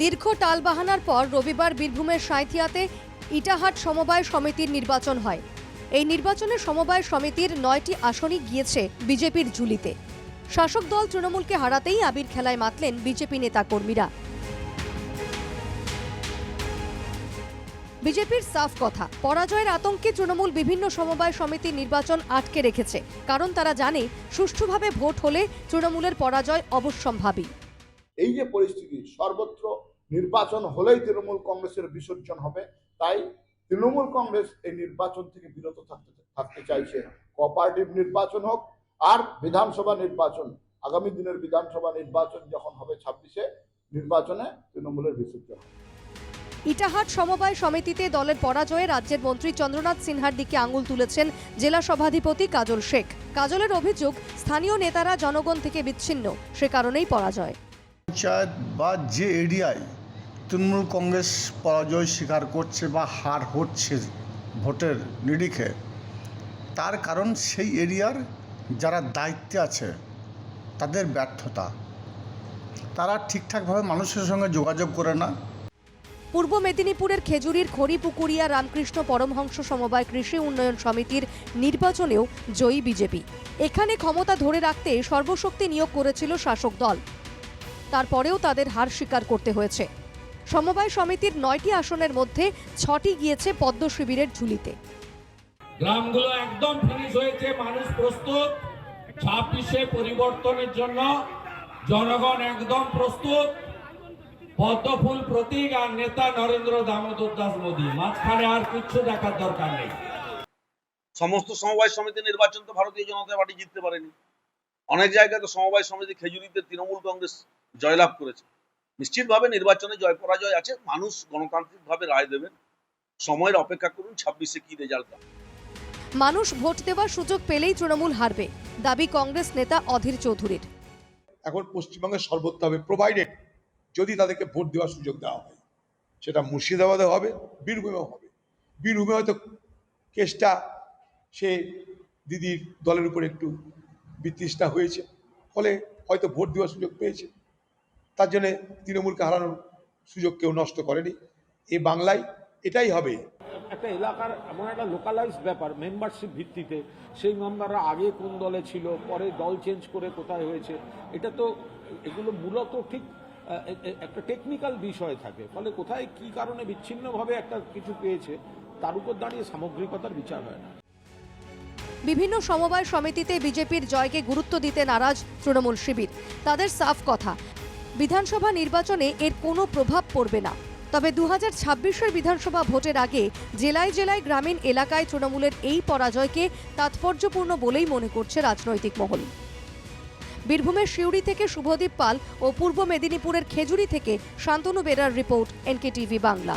দীর্ঘ টালবাহানার পর রবিবার বীরভূমের সাঁইথিয়াতে ইটাহাট সমবায় সমিতির নির্বাচন হয়। এই নির্বাচনে সমবায় সমিতির নয়টি আসনই গিয়েছে বিজেপির ঝুলিতে। শাসক দল তৃণমূলকে হারাতেই আবির খেলায় মাতলেন বিজেপি নেতাকর্মীরা। বিজেপির সাফ কথা, পরাজয়ের আতঙ্কে তৃণমূল বিভিন্ন সমবায় সমিতির নির্বাচন আটকে রেখেছে। কারণ তারা জানে, সুষ্ঠুভাবে ভোট হলে তৃণমূলের পরাজয় অবশ্যম্ভাবী। এই যে পরিস্থিতি, সর্বত্র নির্বাচন হলেই তৃণমূল কংগ্রেসের বিসর্জন হবে, তাই তৃণমূল কংগ্রেস এই নির্বাচন থেকে বিরত থাকতে থাকতে চাইছে। কোঅপারেটিভ নির্বাচন হোক আর বিধানসভা নির্বাচন, আগামী দিনের বিধানসভা নির্বাচন যখন হবে ছাব্বিশে, নির্বাচনে তৃণমূলের বিসর্জন হবে। ইটাহাট সমবায় সমিতিতে দলের পরাজয়ে রাজ্যের মন্ত্রী চন্দ্রনাথ সিনহার দিকে আঙুল তুলেছেন জেলা সভাধিপতি কাজল শেখ। কাজলের অভিযোগ, স্থানীয় নেতারা জনগণ থেকে বিচ্ছিন্ন, সে কারণেই পরাজয়। পঞ্চায়েত বা যে এরিয়ায় তৃণমূল কংগ্রেস পরাজয় স্বীকার করছে বা হার হচ্ছে ভোটের নিরিখে, তার কারণ সেই এরিয়ার যারা দায়িত্বে আছে, তাদের ব্যর্থতা। তারা ঠিকঠাকভাবে মানুষের সঙ্গে যোগাযোগ করে না। পূর্ব মেদিনীপুরের খেজুরির খড়িপুকুরিয়া রামকৃষ্ণ পরমহংস সমবায় কৃষি উন্নয়ন সমিতির নির্বাচনেও জয়ী বিজেপি। এখানে ক্ষমতা ধরে রাখতে সর্বশক্তি নিয়োগ করেছিল শাসক দল। তারপরেও তাদের হার স্বীকার করতে হয়েছে। সমবায় সমিতির নয়টি আসনের মধ্যে ছটি গিয়েছে পদ্ম শিবিরের ঝুলিতে। গ্রামগুলো একদম ফিনিশ হয়েছে মানুষ প্রস্তুত। ছাব্বিশে পরিবর্তনের জন্য জনগণ একদম প্রস্তুত। পদ্মফুল প্রতীক আর নেতা নরেন্দ্র দামোদর দাস মোদী। মাঝখানে আর কিচ্ছু দেখার দরকার নেই। সমস্ত সমবায় সমিতি নির্বাচন তো ভারতীয় জনতা পার্টি জিততে পারেনি। অনেক জায়গায় তো সমবায় সমিতি খেজুরিতে তৃণমূল কংগ্রেস জয়লাভ করেছে। নিশ্চিতভাবে নির্বাচনে জয় পরাজয় আছে মানুষ গণতান্ত্রিকভাবে রায় দেবেন। সময়ের অপেক্ষা করুন ছাব্বিশে কি রেজাল্ট মানুষ ভোট দেওয়ার সুযোগ পেলেই তৃণমূল হারবে দাবি কংগ্রেস নেতা অধীর চৌধুরীর। এখন পশ্চিমবঙ্গে সর্বত্র হবে প্রোভাইডেড যদি তাদেরকে ভোট দেওয়ার সুযোগ দেওয়া হয়। সেটা মুর্শিদাবাদে হবে বীরভূমেও হবে। বীরভূমে হয়তো কেসটা সে দিদির দলের উপর একটু বিতৃষ্ণা হয়েছে ফলে হয়তো ভোট দেওয়ার সুযোগ পেয়েছে। তার জন্যে তৃণমূলকে হারানোর সুযোগ কেউ নষ্ট করেনি। এ বাংলায় এটাই হবে। একটা এলাকার এমন একটা লোকালাইজ ব্যাপার মেম্বারশিপ ভিত্তিতে। সেই মেম্বাররা আগে কোন দলে ছিল পরে দল চেঞ্জ করে কোথায় হয়েছে। এটা তো এগুলো মূলত ঠিক একটা টেকনিক্যাল বিষয় থাকে। ফলে কোথায় কি কারণে বিচ্ছিন্নভাবে একটা কিছু পেয়েছে তার উপর দাঁড়িয়ে সামগ্রিকতার বিচার হয় না। বিভিন্ন সমবায় সমিতিতে বিজেপির জয়কে গুরুত্ব দিতে নারাজ তৃণমূল শিবির। তাদের সাফ কথা বিধানসভা নির্বাচনে এর কোনো প্রভাব পড়বে না। তবে দু হাজার বিধানসভা ভোটের আগে জেলায় জেলায় গ্রামীণ এলাকায় তৃণমূলের এই পরাজয়কে তাৎপর্যপূর্ণ বলেই মনে করছে রাজনৈতিক মহল। বীরভূমের সিউড়ি থেকে শুভদীপ পাল ও পূর্ব মেদিনীপুরের খেজুরি থেকে শান্তনু বেরার রিপোর্ট এনকেটিভি বাংলা।